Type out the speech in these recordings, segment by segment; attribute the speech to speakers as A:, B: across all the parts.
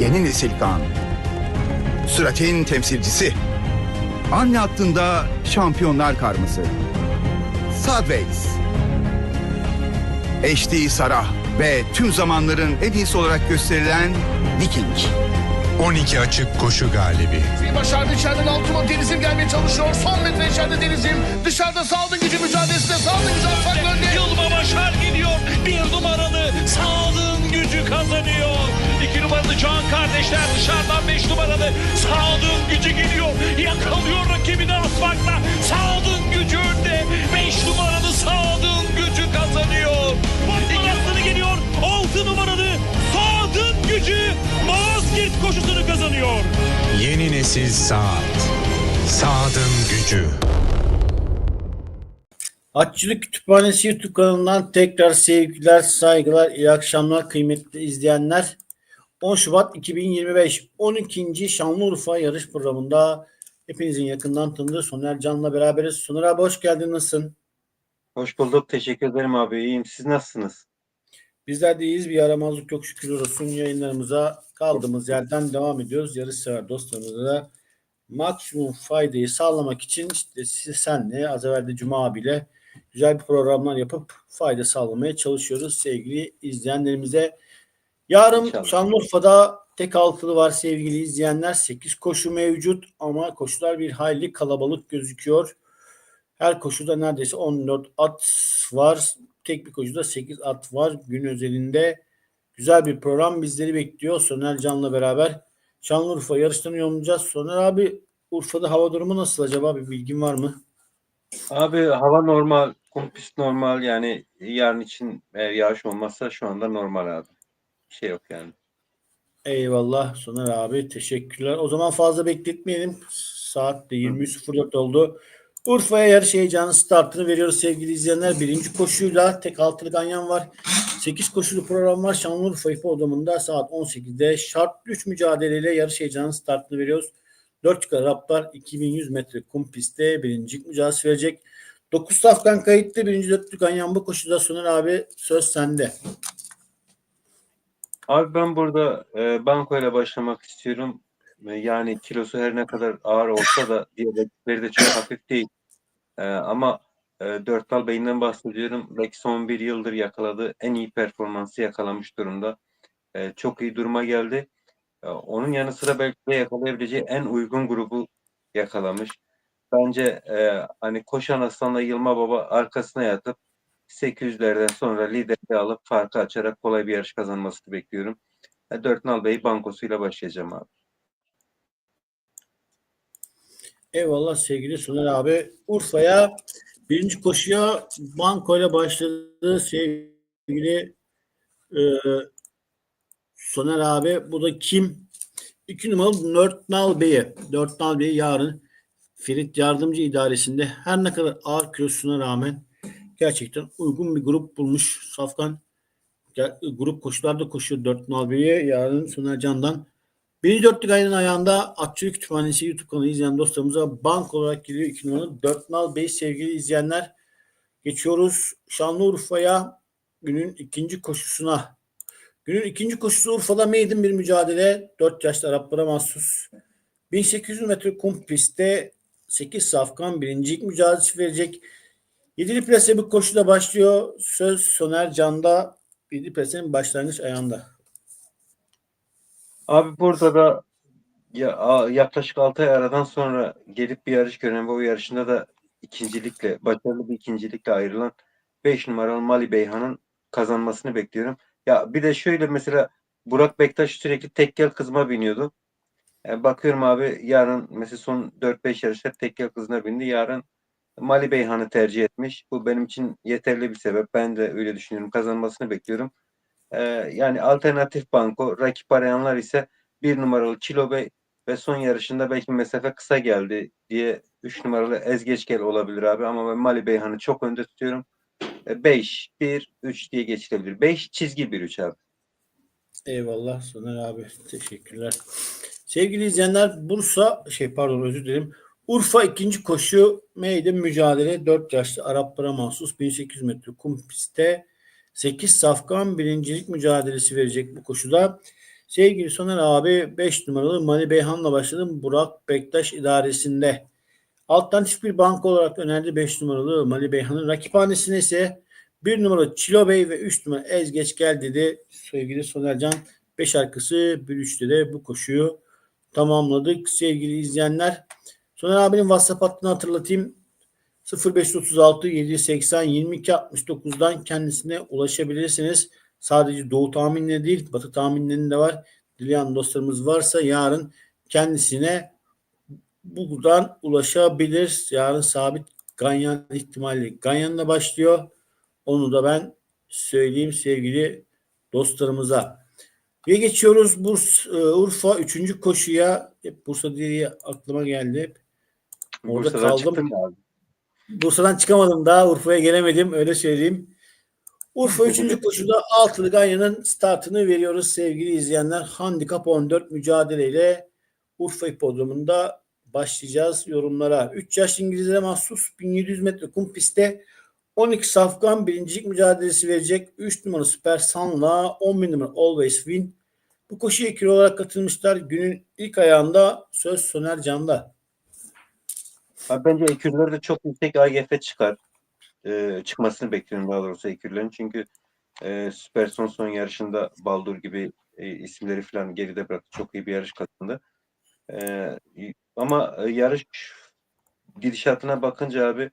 A: Yeni nesil kan. Süratin temsilcisi. Anne hattında şampiyonlar karması. Sadways. HD Sarah ve tüm zamanların en iyisi olarak gösterilen Viking.
B: 12 açık koşu galibi.
C: Bir başardı içeriden Altıma Deniz'im gelmeye çalışıyor. Son metre içeride Deniz'im. Dışarıda sağlık gücü mücadelesinde sağlık gücü atsak önde.
D: Yılma Başar gidiyor. Bir numaralı Sağlığın gücü kazanıyor. İki numaralı Can kardeşler dışarıdan beş numaralı Sağlığın gücü geliyor. Yakalıyor rakibini asfaltta. Sağlığın gücü önde. Beş numaralı Sağlığın gücü kazanıyor. İkincisini geliyor. Altı numaralı Sağlığın gücü Malazgirt koşusunu kazanıyor.
B: Yeni nesil saat. Saat'ın gücü.
E: Atçılık Kütüphanesi YouTube kanalından tekrar sevgiler, saygılar, iyi akşamlar kıymetli izleyenler. 10 Şubat 2025 12. Şanlıurfa yarış programında hepinizin yakından tanıdığı Soner Can'la beraberiz. Soner abi hoş geldin nasılsın?
F: Hoş bulduk. Teşekkür ederim abi. İyiyim. Siz nasılsınız?
E: Bizler de iyiyiz. Bir yaramazlık yok şükür olsun. Yayınlarımıza kaldığımız yerden devam ediyoruz. Yarış sever dostlarımıza da maksimum faydayı sağlamak için işte siz senle az evvel de Cuma abiyle güzel bir programlar yapıp fayda sağlamaya çalışıyoruz sevgili izleyenlerimize. Yarın
F: İnşallah.
E: Şanlıurfa'da tek altılı var sevgili izleyenler. 8 koşu mevcut ama koşular bir hayli kalabalık gözüküyor. Her koşuda neredeyse 14 at var. Tek bir koşuda 8 at var. Gün özelinde güzel bir program bizleri bekliyor. Soner Can'la beraber Şanlıurfa yarışlarını yorumlayacağız. Soner abi Urfa'da hava durumu nasıl acaba? Bir bilgin var mı?
F: Abi hava normal. Kum pist normal. Yani yarın için eğer yağış olmazsa şu anda normal abi. Bir şey yok yani.
E: Eyvallah Soner abi teşekkürler. O zaman fazla bekletmeyelim. Saat de 23.04 oldu. Urfa'ya yarış heyecanı startını veriyoruz sevgili izleyenler. Birinci koşuyla tek altılı ganyan var. 8 koşulu program var. Şanlıurfa hipodromunda saat 18'de şart 3 mücadeleyle yarış heyecanı startını veriyoruz. 4 yukarı Raptor 2100 metre kum pistte birincilik mücadelesi verecek. 9 safkan kayıtlı birinci dörtlü ganyan bu koşuda Soner abi söz sende.
F: Abi ben burada e, banko ile başlamak istiyorum. E, yani kilosu her ne kadar ağır olsa da diğer rakipleri de çok hafif değil. E, ama e, dört dal beyinden bahsediyorum. Belki son bir yıldır yakaladığı en iyi performansı yakalamış durumda. E, çok iyi duruma geldi. E, onun yanı sıra belki de yakalayabileceği en uygun grubu yakalamış. Bence e, hani koşan aslanla Yılma Baba arkasına yatıp 800'lerden sonra liderliği alıp farkı açarak kolay bir yarış kazanmasını bekliyorum. E, Dört nal Bey bankosuyla başlayacağım abi.
E: Eyvallah sevgili Soner abi. Urfa'ya birinci koşuya bankoyla başladı sevgili e, Soner abi. Bu da kim? İki numaralı Dörtnal Bey'i. Dörtnal Bey'i yarın Ferit Yardımcı İdaresi'nde her ne kadar ağır kilosuna rağmen gerçekten uygun bir grup bulmuş. Safkan grup koşularda koşuyor Dörtnal Bey'i. Yarın Soner Can'dan Birinci dörtlük ayının ayağında Atçılık Kütüphanesi YouTube kanalı izleyen dostlarımıza bank olarak geliyor. 2 numaralı Dört Nal Bey sevgili izleyenler. Geçiyoruz Şanlıurfa'ya günün ikinci koşusuna. Günün ikinci koşusu Urfa'da maiden bir mücadele. 4 yaşlı Araplara mahsus. 1800 metre kum pistte 8 safkan birincilik mücadelesi verecek. Yedili plase bir koşuda başlıyor. Söz Soner Can'da. Yedili plasenin başlangıç ayağında.
F: Abi burada da ya, yaklaşık 6 ay aradan sonra gelip bir yarış gören ve o yarışında da ikincilikle, başarılı bir ikincilikle ayrılan 5 numaralı Mali Beyhan'ın kazanmasını bekliyorum. Ya bir de şöyle mesela Burak Bektaş sürekli tekkel kızma biniyordu. E, bakıyorum abi yarın mesela son 4-5 yarışta tekkel kızına bindi. Yarın Mali Beyhan'ı tercih etmiş. Bu benim için yeterli bir sebep. Ben de öyle düşünüyorum. Kazanmasını bekliyorum. Ee, yani alternatif banko, rakip arayanlar ise bir numaralı Kilo Bey ve son yarışında belki mesafe kısa geldi diye 3 numaralı Ezgeçgel olabilir abi ama ben Mali Beyhan'ı çok önde tutuyorum. 5, 1, 3 diye geçilebilir. 5 çizgi 1 3 abi.
E: Eyvallah Soner abi. Teşekkürler. Sevgili izleyenler Bursa şey pardon özür dilerim. Urfa ikinci koşu meydan mücadele 4 yaşlı Araplara mahsus 1800 metre kum pistte 8 safkan birincilik mücadelesi verecek bu koşuda. Sevgili Soner abi 5 numaralı Mali Beyhan'la başladım. Burak Bektaş idaresinde. Alternatif bir banka olarak önerdi 5 numaralı Mali Beyhan'ın. Rakiphanesine ise 1 numaralı Çilo Bey ve 3 numara Ezgeç gel dedi sevgili Sonercan. 5 arkası 1-3'te de bu koşuyu tamamladık sevgili izleyenler. Soner abinin WhatsApp hattını hatırlatayım. 0536 780 22 69'dan kendisine ulaşabilirsiniz. Sadece doğu tahminleri değil, batı tahminlerinde de var. Dileyen dostlarımız varsa yarın kendisine buradan ulaşabilir. Yarın sabit Ganyan ihtimali Ganyan'la başlıyor. Onu da ben söyleyeyim sevgili dostlarımıza. Ve geçiyoruz Burs, e, Urfa 3. koşuya. Hep Bursa diye aklıma geldi. Hep Orada
F: Bursa'dan
E: kaldım. Bursa'dan çıkamadım daha Urfa'ya gelemedim öyle söyleyeyim. Urfa 3. koşuda Altılı Ganyan'ın startını veriyoruz sevgili izleyenler. Handikap 14 mücadeleyle Urfa Hipodromu'nda başlayacağız yorumlara. 3 yaş İngilizlere mahsus 1700 metre kum pistte 12 safkan birincilik mücadelesi verecek. 3 numara Süper Sun'la 10 bin numara Always Win. Bu koşuya ikili olarak katılmışlar. Günün ilk ayağında söz Soner Can'da.
F: Abi bence ekürlerde çok yüksek AGF çıkar. Ee, çıkmasını bekliyorum daha doğrusu ekürlerin. Çünkü e, Süper Son son yarışında Baldur gibi e, isimleri falan geride bıraktı. Çok iyi bir yarış kazandı. Ee, ama e, yarış gidişatına bakınca abi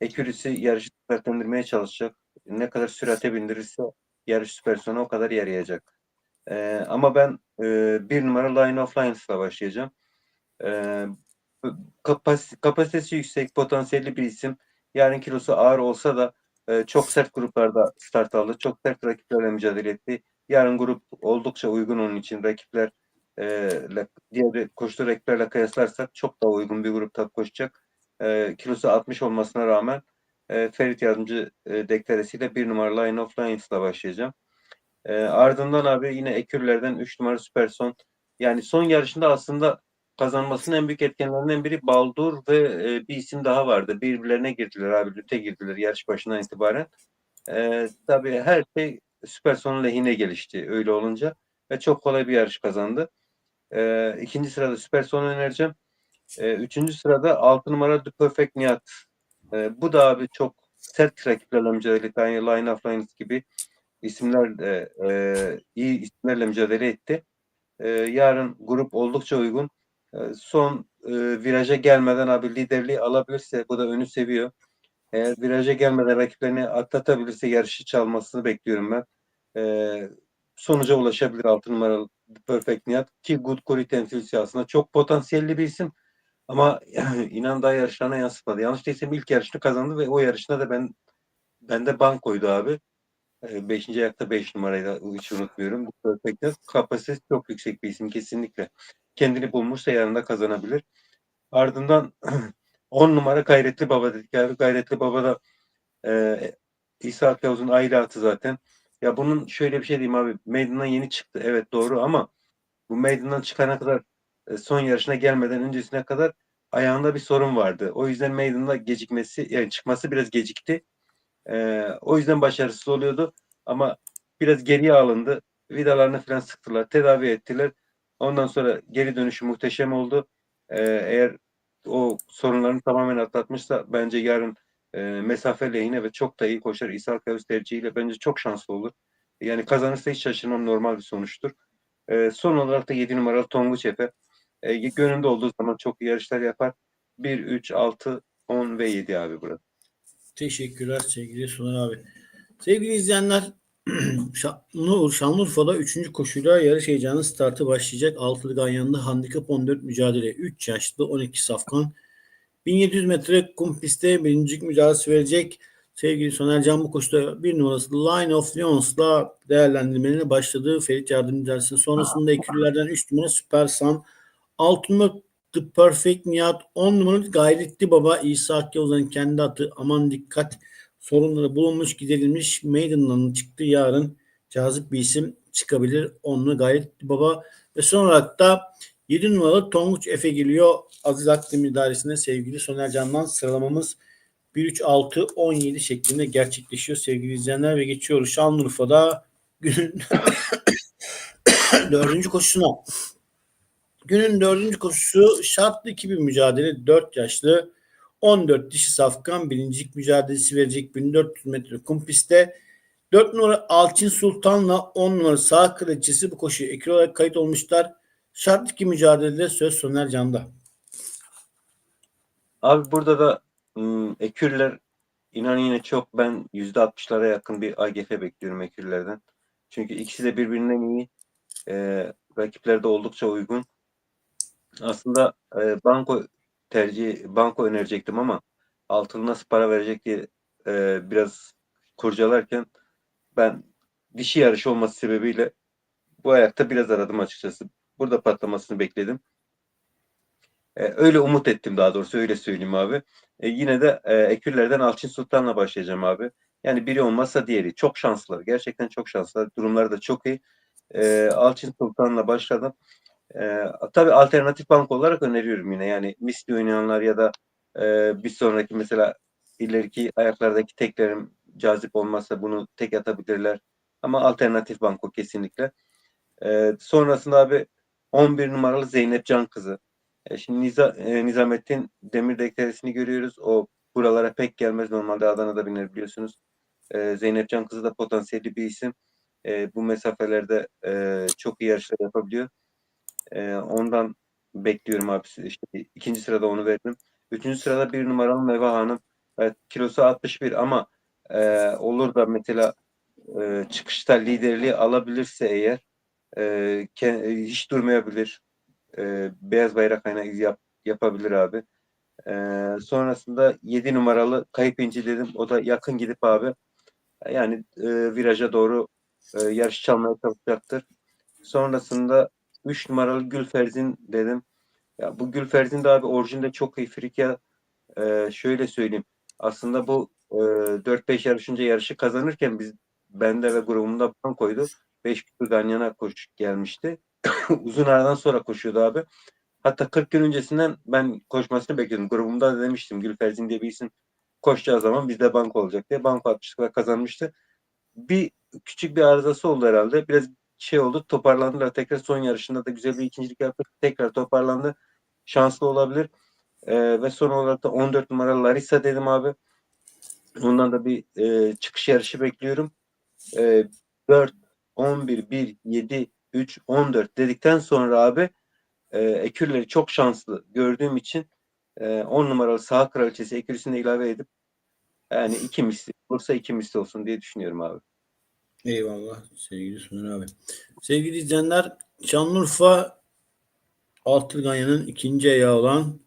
F: ekürisi yarışı süratlendirmeye çalışacak. Ne kadar sürate bindirirse yarış Süper Son'a o kadar yarayacak. Ee, ama ben e, bir numara Line of Lions'la başlayacağım. Ee, kapas- kapasitesi yüksek, potansiyelli bir isim. Yarın kilosu ağır olsa da e, çok sert gruplarda start aldı. Çok sert rakiplerle mücadele etti. Yarın grup oldukça uygun onun için. Rakipler e, diğer koştu rakiplerle kıyaslarsak çok daha uygun bir grupta koşacak. E, kilosu 60 olmasına rağmen e, Ferit Yardımcı e, deklaresiyle bir numara Line of Lions'la başlayacağım. E, ardından abi yine ekürlerden 3 numara Süperson. Yani son yarışında aslında kazanmasının en büyük etkenlerinden biri Baldur ve e, bir isim daha vardı. Birbirlerine girdiler abi. Lüte girdiler yarış başından itibaren. E, tabii her şey Süperson'un lehine gelişti öyle olunca. Ve çok kolay bir yarış kazandı. E, ikinci sırada Süperson'u önereceğim. E, üçüncü sırada 6 numara The Perfect Nihat. E, bu da abi çok sert rakiplerle mücadele. Yani Line of Lines gibi isimler de e, iyi isimlerle mücadele etti. E, yarın grup oldukça uygun. E, son e, viraja gelmeden abi liderliği alabilirse bu da önü seviyor. Eğer viraja gelmeden rakiplerini atlatabilirse yarışı çalmasını bekliyorum ben. E, sonuca ulaşabilir 6 numaralı Perfect Nihat ki Good Corey temsilcisi aslında çok potansiyelli bir isim ama inan daha yarışlarına yansıtmadı. Yanlış değilsem ilk yarışını kazandı ve o yarışında da ben bende bank koydu abi. E, Beşinci ayakta 5 numarayı da hiç unutmuyorum. Bu Perfect Nihat kapasitesi çok yüksek bir isim kesinlikle kendini bulmuşsa yarın da kazanabilir. Ardından 10 numara Gayretli Baba dedik. Yani Gayretli Baba da e, İsa Akavuz'un aile atı zaten. Ya bunun şöyle bir şey diyeyim abi. Maiden'dan yeni çıktı. Evet doğru ama bu Maiden'dan çıkana kadar e, son yarışına gelmeden öncesine kadar ayağında bir sorun vardı. O yüzden Maiden'da gecikmesi yani çıkması biraz gecikti. E, o yüzden başarısız oluyordu. Ama biraz geriye alındı. Vidalarını falan sıktılar. Tedavi ettiler. Ondan sonra geri dönüşü muhteşem oldu. Ee, eğer o sorunlarını tamamen atlatmışsa bence yarın e, mesafe lehine ve çok da iyi koşar. İsa Kavus tercihiyle bence çok şanslı olur. Yani kazanırsa hiç şaşırmam normal bir sonuçtur. Ee, son olarak da 7 numaralı Tonguç Efe. Ee, gönlünde olduğu zaman çok iyi yarışlar yapar. 1, 3, 6, 10 ve 7 abi burada.
E: Teşekkürler sevgili Soner abi. Sevgili izleyenler Şanlı- Şanlıurfa'da 3. koşuyla yarış heyecanı startı başlayacak. Altılı Ganyan'da handikap 14 mücadele. 3 yaşlı 12 safkan. 1700 metre kum pistte birincilik mücadelesi verecek. Sevgili Soner Can bu koşuda bir numarası Line of Lions'la değerlendirmelerine başladı. Ferit Yardım mücadelesi sonrasında ekürlerden 3 numara Süper Sun. 6 numara The Perfect Nihat. 10 numaralı Gayretli Baba İsa Akyavuz'un kendi atı. Aman dikkat sorunları bulunmuş giderilmiş. Maiden'dan çıktı yarın. Cazip bir isim çıkabilir. Onunla Gayretli Baba. Ve son olarak da 7 numaralı Tonguç Efe geliyor. Aziz Akdemir idaresinde sevgili Soner Can'dan sıralamamız 1-3-6-17 şeklinde gerçekleşiyor sevgili izleyenler ve geçiyoruz Şanlıurfa'da günün dördüncü koşusuna. Günün dördüncü koşusu şartlı 2000 mücadele 4 yaşlı 14 dişi safkan birincilik mücadelesi verecek 1400 metre kum pistte 4 numara Alçin Sultan'la 10 numara sağ kraliçesi bu koşuya ekil olarak kayıt olmuşlar. Şart 2 mücadelede söz Soner Can'da.
F: Abi burada da ım, ekürler inan yine çok ben %60'lara yakın bir AGF bekliyorum ekürlerden. Çünkü ikisi de birbirinden iyi. Ee, rakipler de oldukça uygun. Aslında e, banko tercih banko önerecektim ama altılı nasıl para verecek diye e, biraz kurcalarken ben dişi yarışı olması sebebiyle bu ayakta biraz aradım açıkçası. Burada patlamasını bekledim. E, öyle umut ettim daha doğrusu öyle söyleyeyim abi. E, yine de e, Ekürlerden Alçin Sultan'la başlayacağım abi. Yani biri olmazsa diğeri. Çok şanslılar. Gerçekten çok şanslılar. Durumları da çok iyi. E, Alçin Sultan'la başladım. E, tabii alternatif bank olarak öneriyorum yine. Yani misli oynayanlar ya da e, bir sonraki mesela ileriki ayaklardaki teklerim cazip olmazsa bunu tek atabilirler. Ama alternatif banko kesinlikle. E, sonrasında abi 11 numaralı Zeynep Can kızı. E, şimdi Niza, e, Nizamettin Demir deklarasını görüyoruz. O buralara pek gelmez. Normalde Adana'da biner biliyorsunuz. E, Zeynep Can kızı da potansiyelli bir isim. E, bu mesafelerde e, çok iyi yarışlar yapabiliyor. E, ondan bekliyorum abi. İşte ikinci sırada onu verdim. Üçüncü sırada bir numaralı Meva Hanım. Evet, kilosu 61 ama e, olur da mesela e, çıkışta liderliği alabilirse eğer e, ke- hiç durmayabilir. E, beyaz bayrak ayna yap, yapabilir abi. E, sonrasında 7 numaralı kayıp inci dedim. O da yakın gidip abi yani e, viraja doğru e, yarış çalmaya çalışacaktır. Sonrasında 3 numaralı Gülferzin dedim. Ya bu Gülferzin de abi orijinde çok iyi Frikya. E, şöyle söyleyeyim. Aslında bu e, 4-5 yarışınca yarışı kazanırken biz bende ve grubumda puan koydu. 5 tur Ganyan'a koş gelmişti. Uzun aradan sonra koşuyordu abi. Hatta 40 gün öncesinden ben koşmasını bekledim. Grubumda da demiştim Gülferzin diye bir isim koşacağı zaman bizde bank olacak diye. Banko atmıştık ve kazanmıştı. Bir küçük bir arızası oldu herhalde. Biraz şey oldu. Toparlandılar. Tekrar son yarışında da güzel bir ikincilik yaptık. Tekrar toparlandı. Şanslı olabilir. Ee, ve son olarak da 14 numaralı Larissa dedim abi. Ondan da bir e, çıkış yarışı bekliyorum. E, 4, 11, 1, 7, 3, 14 dedikten sonra abi e, ekürleri çok şanslı gördüğüm için e, 10 numaralı sağ kraliçesi ekürisine ilave edip yani iki misli olursa iki misli olsun diye düşünüyorum abi.
E: Eyvallah sevgili Soner abi. Sevgili izleyenler Şanlıurfa Altırganya'nın ikinci ayağı olan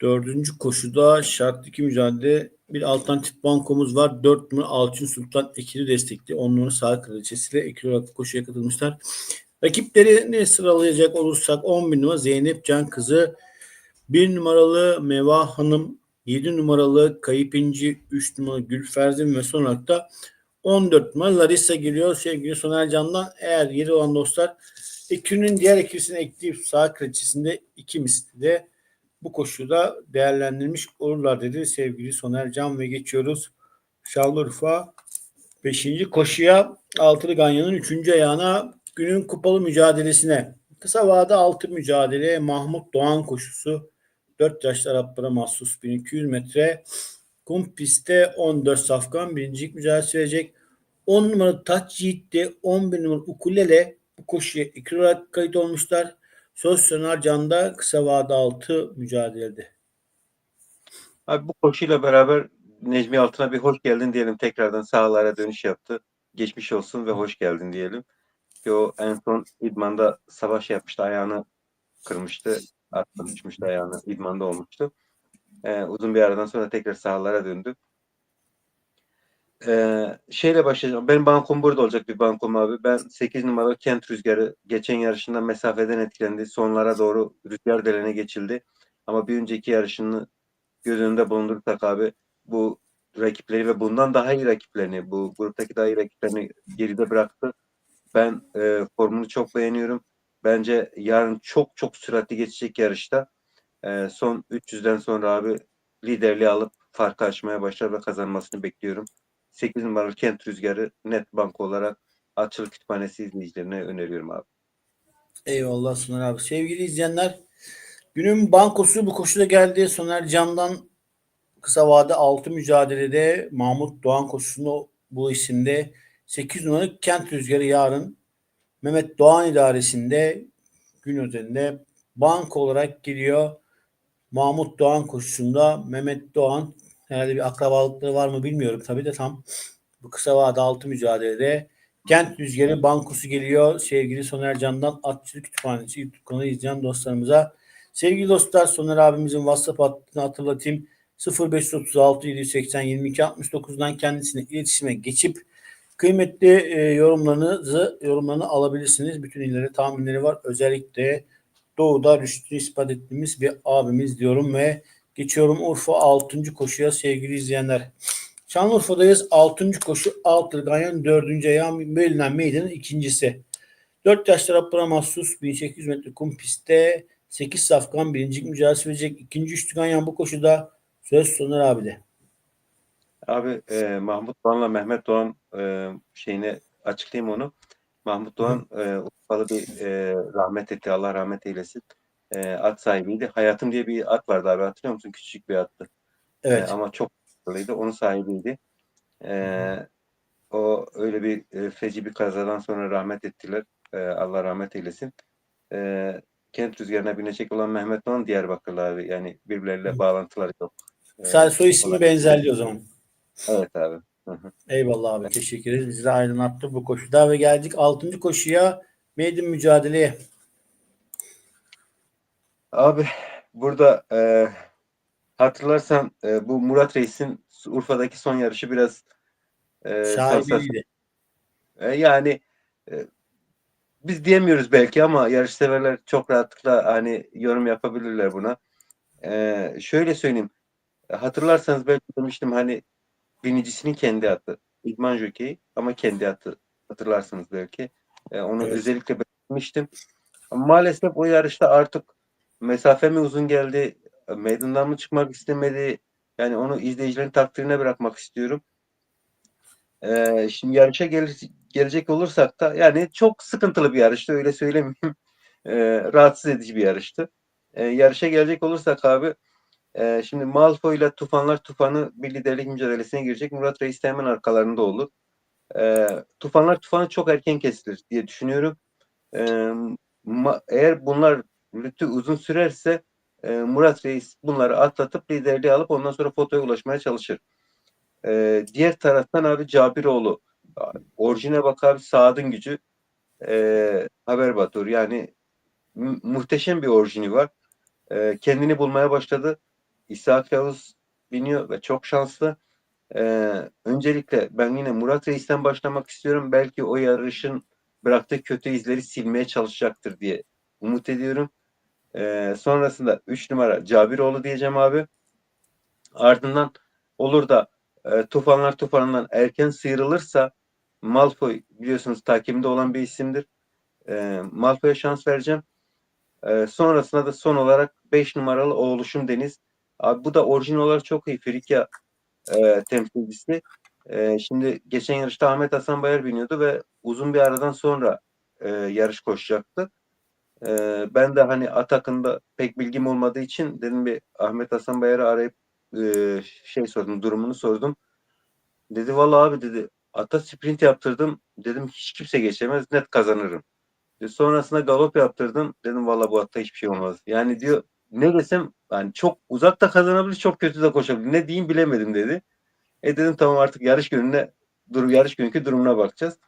E: dördüncü koşuda şartlı iki mücadele bir alternatif bankomuz var. Dört numara Alçın Sultan Ekili destekli. On numara Sağ Kraliçesi'yle ekili olarak koşuya katılmışlar. Rakiplerini sıralayacak olursak 11 numara Zeynep Can Kızı, 1 numaralı Meva Hanım, 7 numaralı Kayıp İnci, 3 numaralı Gülferzin ve son olarak da 14 numara Larissa giriyor sevgili Soner Can'dan. Eğer yeri olan dostlar ekünün diğer ikilisini ekleyip sağ kraliçesinde iki misli de bu koşuda değerlendirmiş olurlar dedi sevgili Soner Can ve geçiyoruz Şanlıurfa 5. koşuya Altılı Ganyan'ın 3. ayağına günün kupalı mücadelesine. Kısa vade altı mücadele Mahmut Doğan koşusu 4 yaşlı Araplara mahsus 1200 metre kum pistte 14 safkan birincilik mücadelesi verecek. 10 numaralı Taç Yiğit'te 11 numaralı Ukulele bu koşuya olarak kayıt olmuşlar. Söz Soner Can'da kısa vade altı mücadelede.
F: Abi bu koşuyla beraber Necmi Altın'a bir hoş geldin diyelim. Tekrardan sahalara dönüş yaptı. Geçmiş olsun ve hoş geldin diyelim. Ki o en son idmanda savaş yapmıştı. Ayağını kırmıştı. Atla düşmüştü ayağını. İdmanda olmuştu. Ee, uzun bir aradan sonra tekrar sahalara döndü. Ee, şeyle başlayacağım. Benim bankom burada olacak bir bankom abi. Ben 8 numaralı Kent Rüzgarı geçen yarışında mesafeden etkilendi. Sonlara doğru rüzgar delene geçildi. Ama bir önceki yarışını göz önünde bulundurursak abi bu rakipleri ve bundan daha iyi rakiplerini, bu gruptaki daha iyi rakiplerini geride bıraktı. Ben e, formunu çok beğeniyorum. Bence yarın çok çok süratli geçecek yarışta. E, son 300'den sonra abi liderliği alıp farkı açmaya başlar ve kazanmasını bekliyorum. 8 numaralı Kent Rüzgarı net bank olarak Açıl Kütüphanesi izleyicilerine öneriyorum abi.
E: Eyvallah Soner abi. Sevgili izleyenler günün bankosu bu koşuda geldi. Soner Can'dan kısa vade 6 mücadelede Mahmut Doğan koşusunu bu isimde 8 numaralı Kent Rüzgarı yarın Mehmet Doğan idaresinde gün özelinde banko olarak geliyor. Mahmut Doğan koşusunda Mehmet Doğan herhalde bir akrabalıkları var mı bilmiyorum. Tabii de tam bu kısa vade 6 mücadelede Kent Rüzgarı bankosu geliyor. Sevgili Soner Can'dan Atçılık Kütüphanesi YouTube kanalı izleyen dostlarımıza. Sevgili dostlar Soner abimizin WhatsApp hattını hatırlatayım. 0536 780 22 69'dan kendisine iletişime geçip kıymetli e, yorumlarınızı yorumlarını alabilirsiniz. Bütün illere tahminleri var. Özellikle Doğu'da rüştünü ispat ettiğimiz bir abimiz diyorum ve geçiyorum Urfa 6. koşuya sevgili izleyenler. Şanlıurfa'dayız. 6. koşu Altır Ganyan 4. ayağı Melinan Meydan'ın ikincisi. 4 yaşlı Rabbına mahsus 1800 metre kum pistte 8 safkan birincilik mücadelesi verecek. İkinci üçlü Ganyan bu koşuda söz Soner abi de.
F: Abi e, Mahmut Doğan'la Mehmet Doğan e, şeyini açıklayayım onu. Mahmut Doğan e, Urfalı bir e, rahmet etti. Allah rahmet eylesin. E, at sahibiydi. Hayatım diye bir at vardı abi hatırlıyor musun? Küçücük bir attı.
E: Evet.
F: E, ama çok başarılıydı. Onun sahibiydi. E, o öyle bir e, feci bir kazadan sonra rahmet ettiler. E, Allah rahmet eylesin. E, Kent rüzgarına binecek olan Mehmet Doğan Diyarbakırlı abi. Yani birbirleriyle bağlantıları yok. E,
E: Sadece soy ismi
F: olarak-
E: benzerliği o zaman.
F: Evet abi. Hı hı.
E: Eyvallah abi teşekkür ederiz. Bizi aydınlattı bu koşuda ve geldik 6. koşuya meydan mücadeleye.
F: Abi burada e, hatırlarsan e, bu Murat Reis'in Urfa'daki son yarışı biraz e,
E: Sahibiydi.
F: E, yani e, biz diyemiyoruz belki ama yarış severler çok rahatlıkla hani yorum yapabilirler buna. E, şöyle söyleyeyim. Hatırlarsanız belki demiştim hani binicisinin kendi atı. İdman jokeyi ama kendi atı. Hatırlarsınız belki. E, onu
E: Evet.
F: özellikle belirtmiştim. Maalesef o yarışta artık mesafe mi uzun geldi, meydandan mı çıkmak istemedi. Yani onu izleyicilerin takdirine bırakmak istiyorum. Ee, şimdi yarışa gel- gelecek olursak da yani çok sıkıntılı bir yarıştı öyle söylemeyeyim. Ee, rahatsız edici bir yarıştı. Ee, yarışa gelecek olursak abi e, şimdi Malfo ile Tufanlar Tufanı bir liderlik mücadelesine girecek. Murat Reis de hemen arkalarında olur. Ee, Tufanlar Tufanı çok erken kesilir diye düşünüyorum. Ee, eğer bunlar lütü uzun sürerse e, Murat Reis bunları atlatıp liderliği alıp ondan sonra fotoya ulaşmaya çalışır. Ee, diğer taraftan abi Cabiroğlu orijine bak abi Saad'ın gücü e, Haber Batur yani mu- muhteşem bir orijini var. E, kendini bulmaya başladı. İshak Yavuz biniyor ve çok şanslı. E, öncelikle ben yine Murat Reis'ten başlamak istiyorum. Belki o yarışın bıraktığı kötü izleri silmeye çalışacaktır diye umut ediyorum. E, sonrasında 3 numara Cabiroğlu diyeceğim abi. Ardından olur da e, tufanlar tufanından erken sıyrılırsa Malfoy biliyorsunuz takimde olan bir isimdir. E, Malfoy'a şans vereceğim. E, sonrasında da son olarak 5 numaralı Oğluşum Deniz. Abi bu da orijinal olarak çok iyi. Frikya e, temsilcisi. E, şimdi geçen yarışta Ahmet Hasan Bayar biniyordu ve uzun bir aradan sonra e, yarış koşacaktı. E, ben de hani at hakkında pek bilgim olmadığı için dedim bir Ahmet Hasan Bayar'ı arayıp e, şey sordum, durumunu sordum. Dedi vallahi abi dedi ata sprint yaptırdım. Dedim hiç kimse geçemez net kazanırım. E, sonrasında galop yaptırdım. Dedim vallahi bu atta hiçbir şey olmaz. Yani diyor ne desem yani çok uzakta kazanabilir çok kötü de koşabilir. Ne diyeyim bilemedim dedi. E dedim tamam artık yarış gününe dur yarış günkü durumuna bakacağız.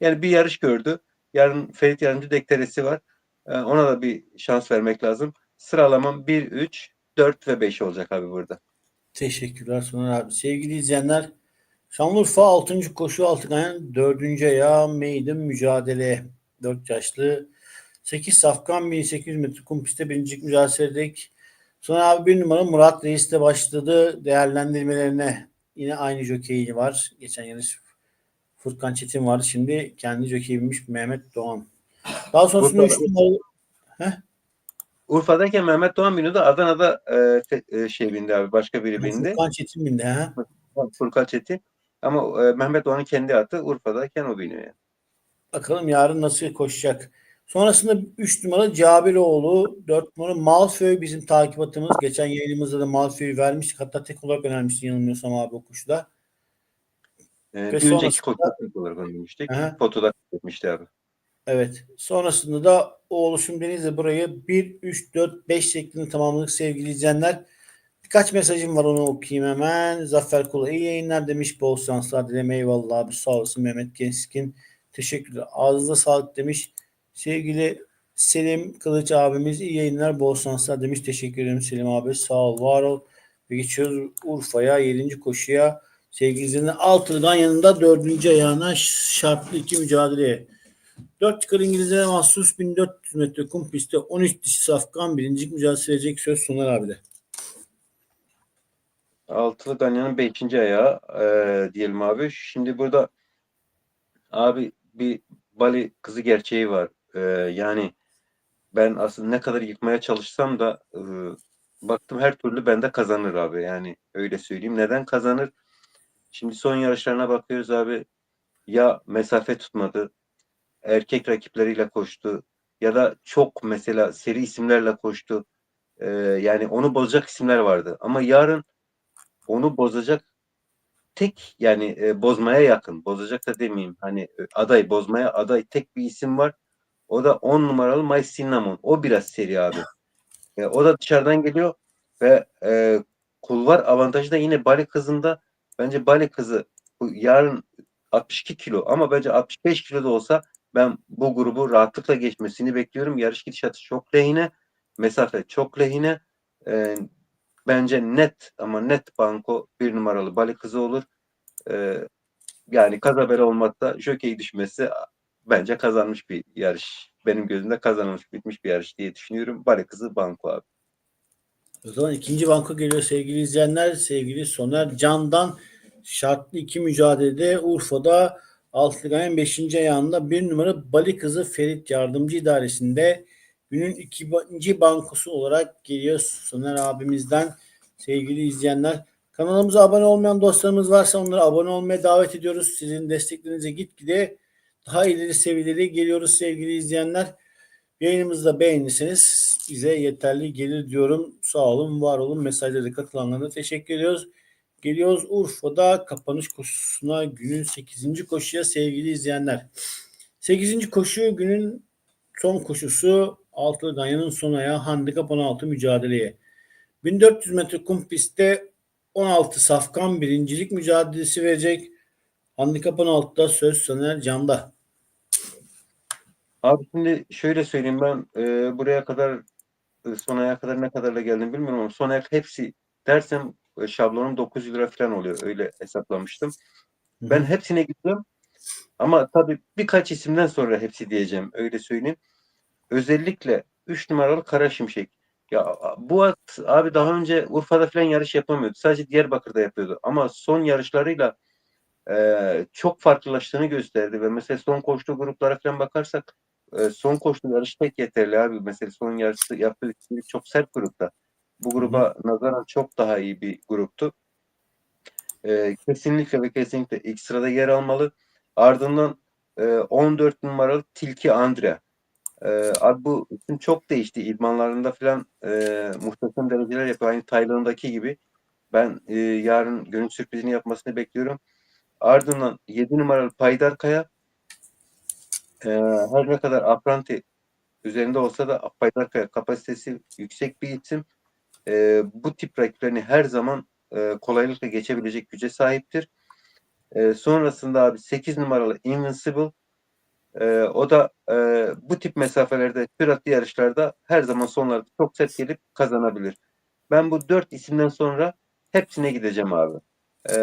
F: Yani bir yarış gördü. Yarın Ferit Yardımcı deklaresi var. E, ona da bir şans vermek lazım. Sıralamam 1, 3, 4 ve 5 olacak abi burada.
E: Teşekkürler Soner abi. Sevgili izleyenler Şanlıurfa 6. koşu altı ganyan 4. ayağı meydan mücadele 4 yaşlı 8 safkan 1800 metre kum pistte birincilik mücadele edecek. Sonra abi bir numara Murat Reis de başladı değerlendirmelerine. Yine aynı jokeyi var. Geçen yarış Furkan Çetin vardı. Şimdi kendi jokeyi binmiş Mehmet Doğan. Daha sonrasında
F: Burada-
E: 3 numaralı
F: Urfa'dayken Mehmet Doğan biniyordu. Adana'da e, te- e, şey bindi abi. Başka biri bindi.
E: Furkan Çetin bindi. Ha?
F: Furkan Çetin. Ama e, Mehmet Doğan'ın kendi atı Urfa'dayken o biniyor yani.
E: Bakalım yarın nasıl koşacak. Sonrasında 3 numara Cabiroğlu, 4 numara Malfoy bizim takip atımız. Geçen yayınımızda da Malfoy'u vermiştik. Hatta tek olarak önermiştin yanılmıyorsam abi o kuşta.
F: Ee,
E: Ve
F: bir önceki koçak olarak.
E: Aha.
F: Fotoda etmişti abi.
E: Evet. Sonrasında da o oluşum Deniz'le burayı 1, 3, 4, 5 şeklinde tamamladık sevgili izleyenler. Birkaç mesajım var onu okuyayım hemen. Zafer Kula iyi yayınlar demiş. Bol şanslar dileme eyvallah abi. Sağ olasın Mehmet Keskin. Teşekkürler. Ağzınıza sağlık demiş. Sevgili Selim Kılıç abimiz iyi yayınlar. Bol şanslar demiş. Teşekkür ederim Selim abi. Sağ ol var ol. Ve geçiyoruz Urfa'ya 7. koşuya. Sevgili izleyenler Altırgan yanında 4. ayağına şartlı iki mücadeleye. 4 çıkar İngilizlere mahsus 1400 metre kum pistte 13 dişi safkan birincilik mücadelesi verecek söz Soner abi de.
F: Altılı Ganyan'ın 5. ayağı e, diyelim abi. Şimdi burada abi bir Bali kızı gerçeği var. E, yani ben aslında ne kadar yıkmaya çalışsam da e, baktım her türlü bende kazanır abi. Yani öyle söyleyeyim. Neden kazanır? Şimdi son yarışlarına bakıyoruz abi. Ya mesafe tutmadı. Erkek rakipleriyle koştu. Ya da çok mesela seri isimlerle koştu. E, yani onu bozacak isimler vardı. Ama yarın onu bozacak tek yani e, bozmaya yakın. Bozacak da demeyeyim. Hani e, aday bozmaya aday tek bir isim var. O da 10 numaralı My Cinnamon. O biraz seri abi. E, o da dışarıdan geliyor ve e, kulvar avantajı da yine Bali kızında bence Bali kızı bu yarın 62 kilo ama bence 65 kilo da olsa ben bu grubu rahatlıkla geçmesini bekliyorum. Yarış gidişatı çok lehine. Mesafe çok lehine. E, bence net ama net banko bir numaralı Bali kızı olur. Ee, yani kazabela olmakta jokey düşmesi bence kazanmış bir yarış. Benim gözümde kazanılmış bitmiş bir yarış diye düşünüyorum. Bali kızı banko abi.
E: O zaman ikinci banko geliyor sevgili izleyenler. Sevgili Soner Can'dan şartlı iki mücadelede Urfa'da Altıgay'ın 5. ayağında bir numara Bali Kızı Ferit Yardımcı İdaresi'nde günün ikinci bankosu olarak geliyor Soner abimizden sevgili izleyenler. Kanalımıza abone olmayan dostlarımız varsa onlara abone olmaya davet ediyoruz. Sizin desteklerinize gitgide daha ileri seviyelere geliyoruz sevgili izleyenler. Yayınımızı da beğenirseniz bize yeterli gelir diyorum. Sağ olun, var olun. Mesajlara katılanlara teşekkür ediyoruz. Geliyoruz Urfa'da kapanış koşusuna günün 8. koşuya sevgili izleyenler. 8. koşu günün son koşusu Altılı Ganyan'ın son ayağı handikap 16 mücadeleye. 1400 metre kum pistte 16 safkan birincilik mücadelesi verecek. Handikap 16'da söz Soner Can'da.
F: Abi şimdi şöyle söyleyeyim ben e, buraya kadar e, son aya kadar ne kadarla geldim bilmiyorum ama son ayak hepsi dersem şablonum 900 lira falan oluyor. Öyle hesaplamıştım. Ben hepsine gidiyorum. Ama tabii birkaç isimden sonra hepsi diyeceğim. Öyle söyleyeyim. Özellikle 3 numaralı Kara Şimşek. Ya bu at abi daha önce Urfa'da falan yarış yapamıyordu. Sadece Diyarbakır'da yapıyordu. Ama son yarışlarıyla e, çok farklılaştığını gösterdi ve mesela son koştuğu gruplara falan bakarsak e, son koştuğu yarış tek yeterli abi. Mesela son yarışı yaptığı çok sert grupta. Bu gruba nazaran çok daha iyi bir gruptu. E, kesinlikle ve kesinlikle ilk sırada yer almalı. Ardından e, 14 numaralı Tilki Andrea. E, abi bu isim çok değişti. İdmanlarında falan e, muhteşem dereceler yapıyor. Aynı Tayland'daki gibi. Ben e, yarın gönül sürprizini yapmasını bekliyorum. Ardından 7 numaralı Paydar Kaya. E, her ne kadar Apranti üzerinde olsa da Paydar Kaya kapasitesi yüksek bir isim. E, bu tip rakiplerini her zaman e, kolaylıkla geçebilecek güce sahiptir. E, sonrasında abi 8 numaralı Invincible. E, o da e, bu tip mesafelerde, süratli yarışlarda her zaman sonlarda çok sert gelip kazanabilir. Ben bu dört isimden sonra hepsine gideceğim abi. E,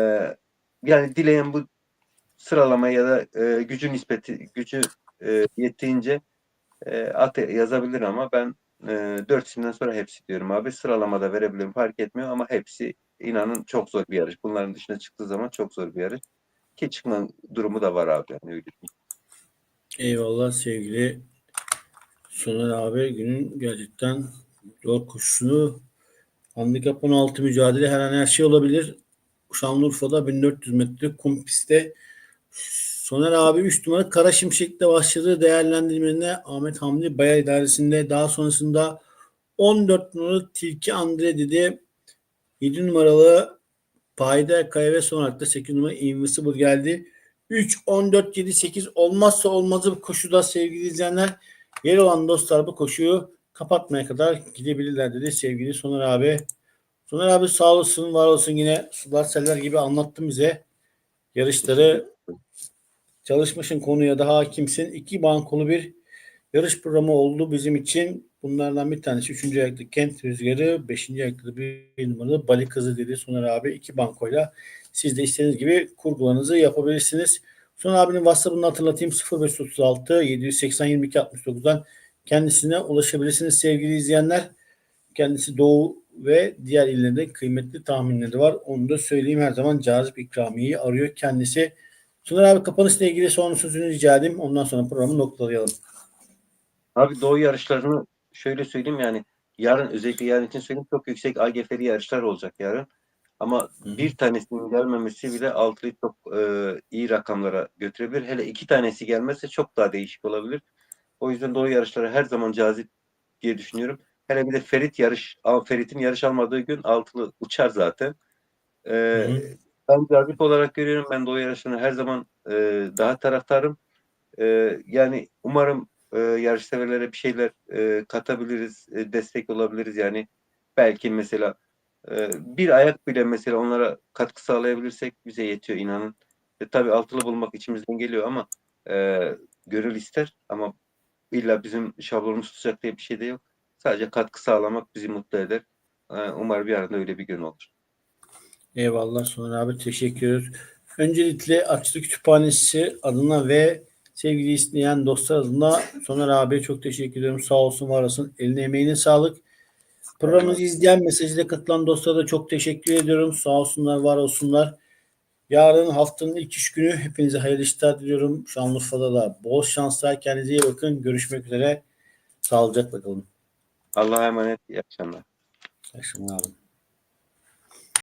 F: yani dileyen bu sıralama ya da e, gücü nispeti, gücü e, yettiğince e, at yazabilir ama ben e, dört isimden sonra hepsi diyorum abi. Sıralamada verebilirim fark etmiyor ama hepsi inanın çok zor bir yarış. Bunların dışına çıktığı zaman çok zor bir yarış. Ki çıkma durumu da var abi. Yani öyle.
E: Eyvallah sevgili Soner abi günün gerçekten zor koşusunu handikap 16 mücadele her an her şey olabilir. Şanlıurfa'da 1400 metre kum pistte Soner abi 3 numara Kara Şimşek'te başladığı değerlendirmelerine Ahmet Hamdi Bayar idaresinde daha sonrasında 14 numaralı Tilki Andre dedi. 7 numaralı Payda Kaya ve son olarak da 8 numara Invisible geldi. 3, 14, 7, 8 olmazsa olmazı bu koşuda sevgili izleyenler. Yer olan dostlar bu koşuyu kapatmaya kadar gidebilirler dedi sevgili Soner abi. Soner abi sağ olasın, var olsun yine sular seller gibi anlattın bize. Yarışları çalışmışın konuya da hakimsin. İki bankolu bir yarış programı oldu bizim için. Bunlardan bir tanesi 3. ayakta Kent Rüzgarı, 5. ayakta bir numaralı Bali Kızı dedi Soner abi. iki bankoyla siz de istediğiniz gibi kurgularınızı yapabilirsiniz. Soner abinin WhatsApp'ını hatırlatayım 0536 780 22 69'dan kendisine ulaşabilirsiniz sevgili izleyenler. Kendisi Doğu ve diğer illerde kıymetli tahminleri var. Onu da söyleyeyim her zaman cazip ikramiyeyi arıyor kendisi. Soner abi kapanışla ilgili son sözünü rica edeyim. Ondan sonra programı noktalayalım.
F: Abi doğu yarışlarını şöyle söyleyeyim yani yarın özellikle yarın için söyleyeyim çok yüksek AGF'li yarışlar olacak yarın. Ama bir tanesinin gelmemesi bile altıyı çok e, iyi rakamlara götürebilir. Hele iki tanesi gelmezse çok daha değişik olabilir. O yüzden doğu yarışları her zaman cazip diye düşünüyorum. Hele bir de Ferit yarış, Ferit'in yarış almadığı gün altılı uçar zaten. E,
E: hı.
F: Ben cazip olarak görüyorum. Ben doğu yarışlarını her zaman e, daha taraftarım. E, yani umarım e, yarışseverlere bir şeyler e, katabiliriz, e, destek olabiliriz. Yani belki mesela e, bir ayak bile mesela onlara katkı sağlayabilirsek bize yetiyor inanın. E, tabii altılı bulmak içimizden geliyor ama e, gönül ister ama illa bizim şablonumuz tutacak diye bir şey de yok. Sadece katkı sağlamak bizi mutlu eder. E, umarım bir arada öyle bir gün olur.
E: Eyvallah Soner abi teşekkür ediyoruz. Öncelikle Açlı Kütüphanesi adına ve sevgili isteyen dostlar adına Soner abiye çok teşekkür ediyorum. Sağ olsun var olsun. Eline emeğine sağlık. Programımızı izleyen mesajıyla katılan dostlara da çok teşekkür ediyorum. Sağ olsunlar var olsunlar. Yarın haftanın ilk iş günü hepinize hayırlı işler diliyorum. Şanlıurfa'da da bol şanslar. Kendinize iyi bakın. Görüşmek üzere. Sağlıcakla kalın.
F: Allah'a emanet. İyi akşamlar.
E: İyi akşamlar.